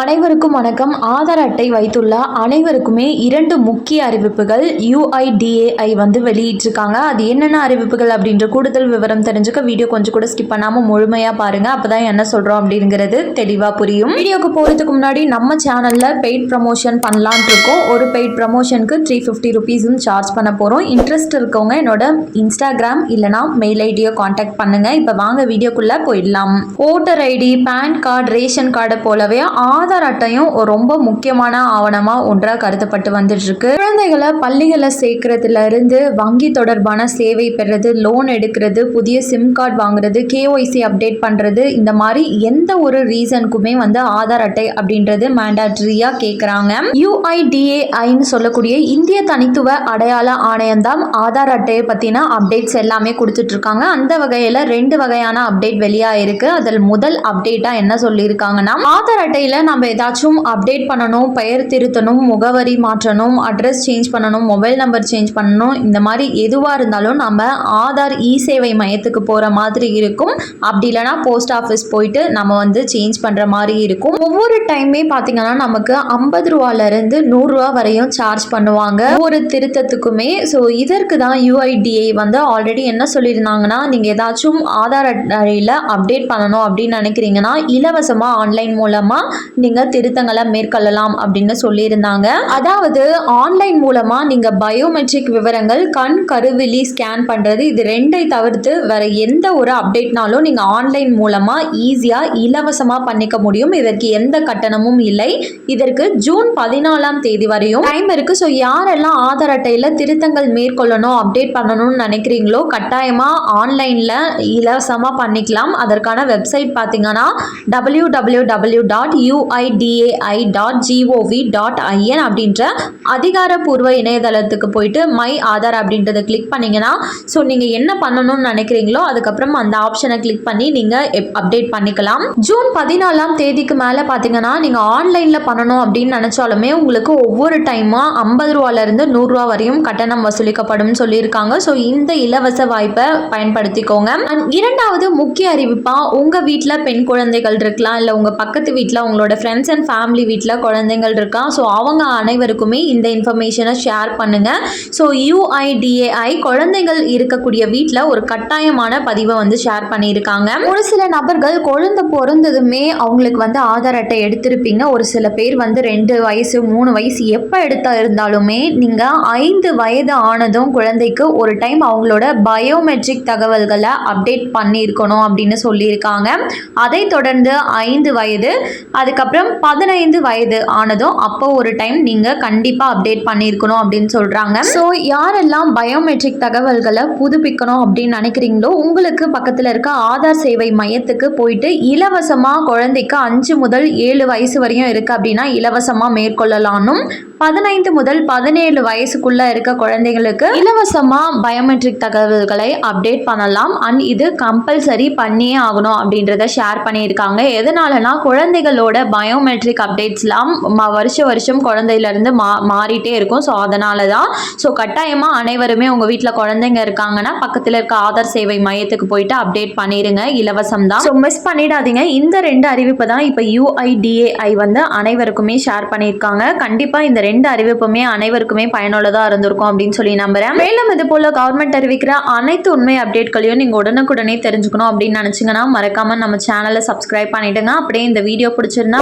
அனைவருக்கும் வணக்கம். ஆதார் அட்டை வைத்துள்ள அனைவருக்குமே இரண்டு முக்கிய அறிவிப்புகள் யூஐடிஏஐ வந்து வெளியிட்டிருக்காங்க. அது என்னென்ன அறிவிப்புகள் அப்படின்ற கூடுதல் விவரம் தெரிஞ்சுக்க வீடியோ கொஞ்சம் கூட ஸ்கிப் பண்ணாமல் முழுமையாக பாருங்கள் அப்போ தான் என்ன சொல்கிறோம் அப்படிங்கிறது தெளிவாக புரியும். வீடியோக்கு போகிறதுக்கு முன்னாடி நம்ம சேனலில் பெய்ட் ப்ரமோஷன் பண்ணலான்ட்டு இருக்கோம். ஒரு பெய்ட் ப்ரமோஷனுக்கு த்ரீ ஃபிஃப்டி ருபீஸும் சார்ஜ் பண்ண போகிறோம் இன்ட்ரெஸ்ட் இருக்கவங்க என்னோட இன்ஸ்டாகிராம் இல்லைனா மெயில் ஐடியோ காண்டாக்ட் பண்ணுங்கள் இப்போ வாங்க வீடியோக்குள்ளே போயிடலாம். Voter ID PAN card ration கார்டை போலவே ஆ ஆதார் அட்டையும் ரொம்ப முக்கியமான ஆவணமாக ஒன்றாக கருதப்பட்டு வந்துட்டு இருக்கு குழந்தைகளை பள்ளிகளை சேர்க்கறதுல இருந்து வங்கி தொடர்பான சேவை பெறுறது லோன் எடுக்கிறது புதிய சிம் கார்டு வாங்குறது கேஒய்சி அப்டேட் பண்ணுறது இந்த மாதிரி எந்த ஒரு ரீசனுக்குமே வந்து ஆதார் அட்டை அப்படின்றது மேண்டாட்ரியாக கேட்குறாங்க யூஐடிஏஐன்னு சொல்லக்கூடிய இந்திய தனித்துவ அடையாள ஆணையம் தான் ஆதார் அட்டையை பற்றின அப்டேட்ஸ் எல்லாமே கொடுத்துட்டு இருக்காங்க அந்த வகையில் ரெண்டு வகையான அப்டேட் வெளியாயிருக்கு. அதில் முதல் அப்டேட்டாக என்ன சொல்லியிருக்காங்கன்னா ஆதார் அட்டையில் நம்ம ஏதாச்சும் அப்டேட் பண்ணணும் பெயர் திருத்தணும் முகவரி மாற்றணும் அட்ரஸ் சேஞ்ச் பண்ணணும் மொபைல் நம்பர் சேஞ்ச் பண்ணணும் இந்த மாதிரி எதுவாக இருந்தாலும் நம்ம ஆதார் இ சேவை மையத்துக்கு போகிற மாதிரி இருக்கும். அப்படி இல்லைனா போஸ்ட் ஆஃபீஸ் போயிட்டு நம்ம வந்து சேஞ்ச் பண்ணுற மாதிரி இருக்கும். ஒவ்வொரு டைமே பார்த்தீங்கன்னா நமக்கு ஐம்பது ரூபாலேருந்து நூறுரூவா வரையும் சார்ஜ் பண்ணுவாங்க. ஒவ்வொரு திருத்தத்துக்குமே ஸோ இதற்கு தான் யூஐடிஐ வந்து ஆல்ரெடி என்ன சொல்லியிருந்தாங்கன்னா நீங்கள் ஏதாச்சும் ஆதார் அட்டையில் அப்டேட் பண்ணணும் அப்படின்னு நினைக்கிறீங்கன்னா இலவசமாக ஆன்லைன் மூலமாக நீங்கள் திருத்தங்களை மேற்கொள்ளலாம் அப்படின்னு சொல்லியிருந்தாங்க. அதாவது ஆன்லைன் மூலமாக நீங்கள் பயோமெட்ரிக் விவரங்கள் கண் கருவிழி ஸ்கேன் பண்ணுறது இது ரெண்டை தவிர்த்து வேற எந்த ஒரு அப்டேட்னாலும் நீங்கள் ஆன்லைன் மூலமாக ஈஸியாக இலவசமாக பண்ணிக்க முடியும். இதற்கு எந்த கட்டணமும் இல்லை. இதற்கு ஜூன் பதினாலாம் தேதி வரையும் டைம் இருக்குது ஸோ யாரெல்லாம் ஆதார் அட்டையில் திருத்தங்கள் மேற்கொள்ளணும் அப்டேட் பண்ணணும்னு நினைக்கிறீங்களோ கட்டாயமாக ஆன்லைனில் இலவசமாக பண்ணிக்கலாம். அதற்கான வெப்சைட் பார்த்தீங்கன்னா W W W dot U UIDAI dot G O V dot I N அப்படின்ற அதிகாரப்பூர்வ இணையதளத்துக்கு போயிட்டு மை ஆதார் அப்படின்றத கிளிக் பண்ணிங்கன்னா ஸோ நீங்கள் என்ன பண்ணணும்னு நினைக்கிறீங்களோ அதுக்கப்புறம் அந்த ஆப்ஷனை கிளிக் பண்ணி நீங்கள் அப்டேட் பண்ணிக்கலாம். ஜூன் பதினாலாம் தேதிக்கு மேலே பார்த்தீங்கன்னா நீங்கள் ஆன்லைனில் பண்ணணும் அப்படின்னு நினச்சாலுமே உங்களுக்கு ஒவ்வொரு டைமாக ஐம்பது ரூபாலேருந்து நூறுரூவா வரையும் கட்டணம் வசூலிக்கப்படும் சொல்லியிருக்காங்க. ஸோ இந்த இலவச வாய்ப்பை பயன்படுத்திக்கோங்க. அண்ட் இரண்டாவது முக்கிய அறிவிப்பாக உங்கள் வீட்டில் பெண் குழந்தைகள் இருக்கலாம் இல்லை உங்கள் பக்கத்து வீட்டில் உங்களோட ஃப்ரெண்ட்ஸ் அண்ட் ஃபேமிலி வீட்டில் குழந்தைகள் இருக்கா? ஸோ அவங்க அனைவருக்குமே இந்த இன்ஃபர்மேஷனை ஷேர் பண்ணுங்கள் ஸோ யூஐடிஏஐ குழந்தைகள் இருக்கக்கூடிய வீட்டில் ஒரு கட்டாயமான பதிவை வந்து ஷேர் பண்ணியிருக்காங்க. ஒரு சில நபர்கள் குழந்தை பிறந்ததுமே அவங்களுக்கு வந்து ஆதார் அட்டை எடுத்திருப்பீங்க. ஒரு சில பேர் வந்து ரெண்டு வயசு மூணு வயசு எப்போ எடுத்தா இருந்தாலுமே நீங்கள் ஐந்து வயது ஆனதும் குழந்தைக்கு ஒரு டைம் அவங்களோட பயோமெட்ரிக் தகவல்களை அப்டேட் பண்ணியிருக்கணும் அப்படின்னு சொல்லியிருக்காங்க. அதை தொடர்ந்து ஐந்து வயது அதுக்கு அதுக்கப்புறம் பதினைந்து வயது ஆனதும் அப்போ ஒரு டைம் நீங்கள் கண்டிப்பாக அப்டேட் பண்ணியிருக்கணும் அப்படின்னு சொல்கிறாங்க ஸோ யாரெல்லாம் பயோமெட்ரிக் தகவல்களை புதுப்பிக்கணும் அப்படின்னு நினைக்கிறீங்களோ உங்களுக்கு பக்கத்தில் இருக்க ஆதார் சேவை மையத்துக்கு போயிட்டு இலவசமாக குழந்தைக்கு அஞ்சு முதல் ஏழு வயசு வரையும் இருக்குது அப்படின்னா இலவசமாக மேற்கொள்ளலாம்னும் பதினைந்து முதல் பதினேழு வயசுக்குள்ள இருக்க குழந்தைங்களுக்கு இலவசமாக பயோமெட்ரிக் தகவல்களை அப்டேட் பண்ணலாம். அண்ட் இது கம்பல்சரி பண்ணியே ஆகணும் அப்படின்றத ஷேர் பண்ணியிருக்காங்க. எதனாலனா குழந்தைகளோட பயோமெட்ரிக் அப்டேட்ஸ்லாம் வருஷ வருஷம் வருஷம் குழந்தையிலேருந்து மா மாறிட்டே இருக்கும். ஸோ அதனால தான் ஸோ கட்டாயமாக அனைவருமே உங்கள் வீட்டில் குழந்தைங்க இருக்காங்கன்னா பக்கத்தில் இருக்க ஆதார் சேவை மையத்துக்கு போயிட்டு அப்டேட் பண்ணிடுங்க இலவசம் தான். ஸோ மிஸ் பண்ணிடாதீங்க. இந்த ரெண்டு அறிவிப்பு தான் இப்போ யூஐடிஏஐ வந்து அனைவருக்குமே ஷேர் பண்ணியிருக்காங்க. கண்டிப்பாக இந்த ரெண்டு அறிவிப்புமே அனைவருக்குமே பயனுள்ளதாக இருந்திருக்கும் அப்படின்னு சொல்லி நம்புகிறேன் மேலும் இது போல் கவர்மெண்ட் அறிவிக்கிற அனைத்து உண்மை அப்டேட்களையும் நீங்கள் உடனுக்குடனே தெரிஞ்சுக்கணும் அப்படின்னு நினச்சிங்கன்னா மறக்காமல் நம்ம சேனலை சப்ஸ்கிரைப் பண்ணிவிடுங்க அப்படியே இந்த வீடியோ பிடிச்சிருந்தா